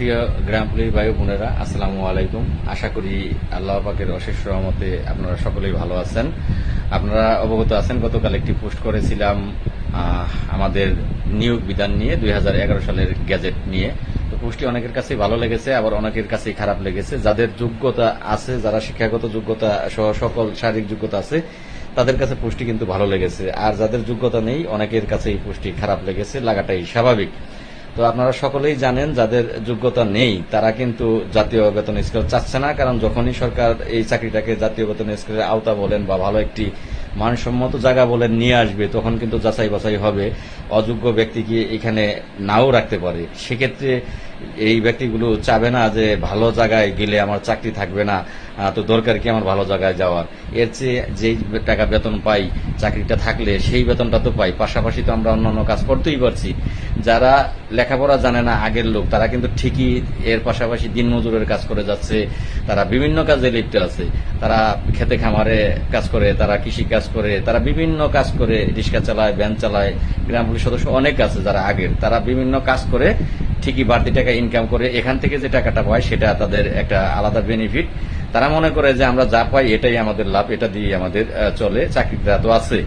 প্রিয় গ্রাম পুলিশ ভাই বোনেরা, আসসালামু আলাইকুম। আশা করি আল্লাহ পাকের অশেষ রহমতে আপনারা সকলেই ভালো আছেন। আপনারা অবগত আছেন, গতকাল একটি পোস্ট করেছিলাম আমাদের নিয়োগ বিধান নিয়ে, দুই হাজার এগারো সালের গ্যাজেট নিয়ে। তো পোস্টটি অনেকের কাছেই ভালো লেগেছে, আবার অনেকের কাছেই খারাপ লেগেছে। যাদের যোগ্যতা আছে, যারা শিক্ষাগত যোগ্যতা সহ সকল শারীরিক যোগ্যতা আছে, তাদের কাছে পুষ্টি কিন্তু ভালো লেগেছে। আর যাদের যোগ্যতা নেই, অনেকের কাছে এই পুষ্টি খারাপ লেগেছে। লাগাটাই স্বাভাবিক। তো আপনারা সকলেই জানেন যাদের যোগ্যতা নেই, তারা কিন্তু জাতীয় বেতন স্কেল চাচ্ছে না, কারণ যখনই সরকার এই চাকরিটাকে জাতীয় বেতন স্কেলের আওতা বলেন বা ভালো একটি মানসম্মত জায়গা বলেন নিয়ে আসবে, তখন কিন্তু যাচাই বাছাই হবে, অযোগ্য ব্যক্তিকে এখানে নাও রাখতে পারে। সেক্ষেত্রে এই ব্যক্তিগুলো চাবে না যে ভালো জায়গায় গেলে আমার চাকরি থাকবে না তো দরকার কি আমার ভালো জায়গায় যাওয়ার? এর চেয়ে যেই টাকা বেতন পাই চাকরিটা থাকলে সেই বেতনটা তো পাই। পাশাপাশি তো আমরা অন্যান্য কাজ করতেই পারছি। যারা লেখাপড়া জানে না আগের লোক, তারা কিন্তু ঠিকই এর পাশাপাশি দিনমজুরের কাজ করে যাচ্ছে। তারা বিভিন্ন কাজে লিপ্ত আছে। তারা খেতে খামারে কাজ করে, তারা কৃষি কাজ করে, তারা বিভিন্ন কাজ করে, রিক্সা চালায়, ভ্যান চালায়, গ্রাম পুলিশ সদস্য অনেক আছে যারা আগের। তারা বিভিন্ন কাজ করে ঠিকই বাড়তি টাকা ইনকাম করে এখান থেকে যে টাকাটা পায় সেটা তাদের একটা আলাদা বেনিফিট তারা মনে করে যে আমরা যা পাই এটাই আমাদের লাভ, এটা দিয়ে আমাদের চলে, চাকরিটা তো আছে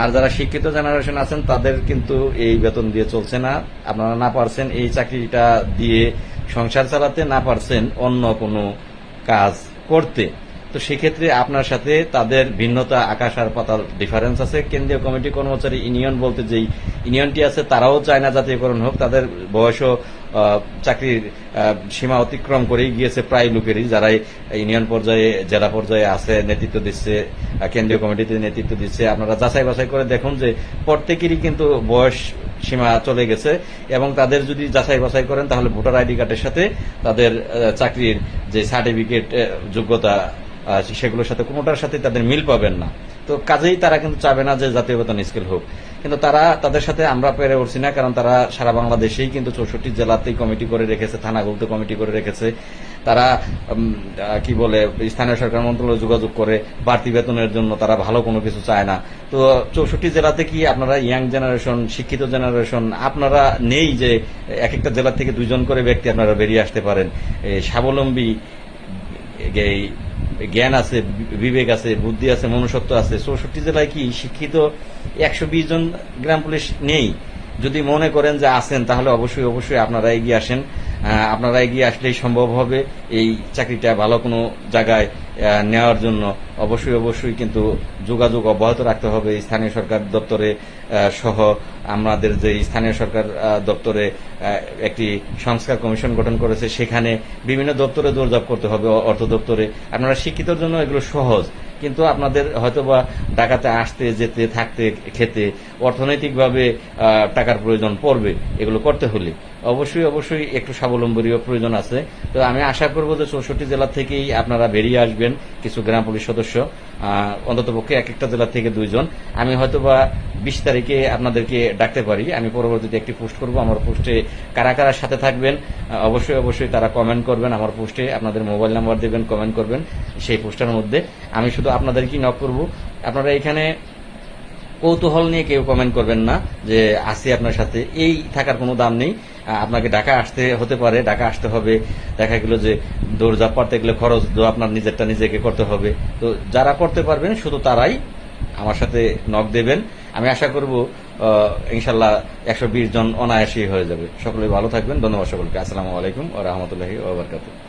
আর যারা শিক্ষিত জেনারেশন আছেন, তাদের কিন্তু এই বেতন দিয়ে চলছে না। আপনারা না পারছেন এই চাকরিটা দিয়ে সংসার চালাতে, না পারছেন অন্য কোনো কাজ করতে। তো সেক্ষেত্রে আপনার সাথে তাদের ভিন্নতা, আকাশ আর পাতাল ডিফারেন্স আছে। কেন্দ্রীয় কমিটি কর্মচারী ইউনিয়ন বলতে যেই ইউনিয়নটি আছে, তারাও চায় না জাতীয়করণ হোক, তাদের বয়সও চাকরির সীমা অতিক্রম করেই গিয়েছে প্রায় লোকেরই যারা ইউনিয়ন পর্যায়ে, জেলা পর্যায়ে আছে, নেতৃত্ব দিচ্ছে কেন্দ্রীয় কমিটিতে নেতৃত্ব দিচ্ছে। আপনারা যাচাই বাছাই করে দেখুন যে প্রত্যেকেরই কিন্তু বয়স সীমা চলে গেছে এবং তাদের যদি যাচাই বাছাই করেন, তাহলে ভোটার আইডি কার্ডের সাথে তাদের চাকরির যে সার্টিফিকেট যোগ্যতা সেগুলোর সাথে কোনোটার সাথে তাদের মিল পাবেন না। তো কাজেই তারা কিন্তু চাবে না যে জাতীয় বেতন স্কেল হোক। কিন্তু তারা তাদের সাথে আমরা পেরে উঠছি না, কারণ তারা সারা বাংলাদেশেই কিন্তু চৌষট্টি জেলাতেই কমিটি করে রেখেছে থানাগুলোতে কমিটি করে রেখেছে। তারা কি বলে, স্থানীয় সরকার মন্ত্রণালয়ে যোগাযোগ করে, বাড়তি বেতনের জন্য তারা ভালো কোনো কিছু চায় না। তো চৌষট্টি জেলাতে কি আপনারা ইয়াং জেনারেশন, শিক্ষিত জেনারেশন, আপনারা নেই যে এক একটা জেলা থেকে দুজন করে ব্যক্তি আপনারা বেরিয়ে আসতে পারেন? স্বাবলম্বী জ্ঞান আছে, বিবেক আছে, বুদ্ধি আছে, মনুষ্যত্ব আছে। চৌষট্টি জেলায় কি শিক্ষিত একশো বিশ জন গ্রাম পুলিশ নেই? যদি মনে করেন যে আসেন তাহলে অবশ্যই অবশ্যই আপনারা এগিয়ে আসেন। আপনারা এগিয়ে আসলেই সম্ভব হবে এই চাকরিটা ভালো কোনো জায়গায় নেওয়ার জন্য। অবশ্যই অবশ্যই কিন্তু যোগাযোগ অব্যাহত রাখতে হবে স্থানীয় সরকার দপ্তরে সহ আমাদের যে স্থানীয় সরকার দপ্তরে একটি সংস্কার কমিশন গঠন করেছে, সেখানে বিভিন্ন দপ্তরে দৌড়ঝাঁপ করতে হবে অর্থ দপ্তরে। আপনারা শিক্ষিতর জন্য এগুলো সহজ, কিন্তু আপনাদের হয়তোবা ঢাকাতে আসতে, যেতে, থাকতে খেতে অর্থনৈতিকভাবে টাকার প্রয়োজন পড়বে এগুলো করতে হলে। অবশ্যই অবশ্যই একটু স্বাবলম্বীরও প্রয়োজন আছে। তো আমি আশা করব যে চৌষট্টি জেলা থেকেই আপনারা বেরিয়ে আসবেন, কিছু গ্রাম পুলিশ সদস্য অন্তত পক্ষে এক একটা জেলা থেকে দুইজন। আমি হয়তো বা বিশ তারিখে আপনাদেরকে ডাকতে পারি। আমি পরবর্তীতে একটি পোস্ট করব। আমার পোস্টে কারা কারা সাথে থাকবেন অবশ্যই অবশ্যই তারা কমেন্ট করবেন। আমার পোস্টে আপনাদের মোবাইল নাম্বার দেবেন, কমেন্ট করবেন সেই পোস্টের মধ্যে। আমি শুধু আপনাদেরকেই নক করব। আপনারা এখানে কৌতূহল নিয়ে কেউ কমেন্ট করবেন না যে, আসি আপনার সাথে। এই থাকার কোনো দাম নেই। আপনাকে ঢাকা আসতে হতে পারে, ঢাকা আসতে হবে। দেখা গেল যে দৌড়ঝাঁপ পারতে গেলে খরচ আপনার নিজেরটা নিজেকে করতে হবে। তো যারা করতে পারবেন, শুধু তারাই আমার সাথে নক দেবেন। আমি আশা করব ইনশাল্লাহ একশো বিশ জন অনায়াসী হয়ে যাবে। সকলে ভালো থাকবেন। ধন্যবাদ সকলকে। আসসালামু আলাইকুম ও রহমতুল্লাহি ওবরকাতুহ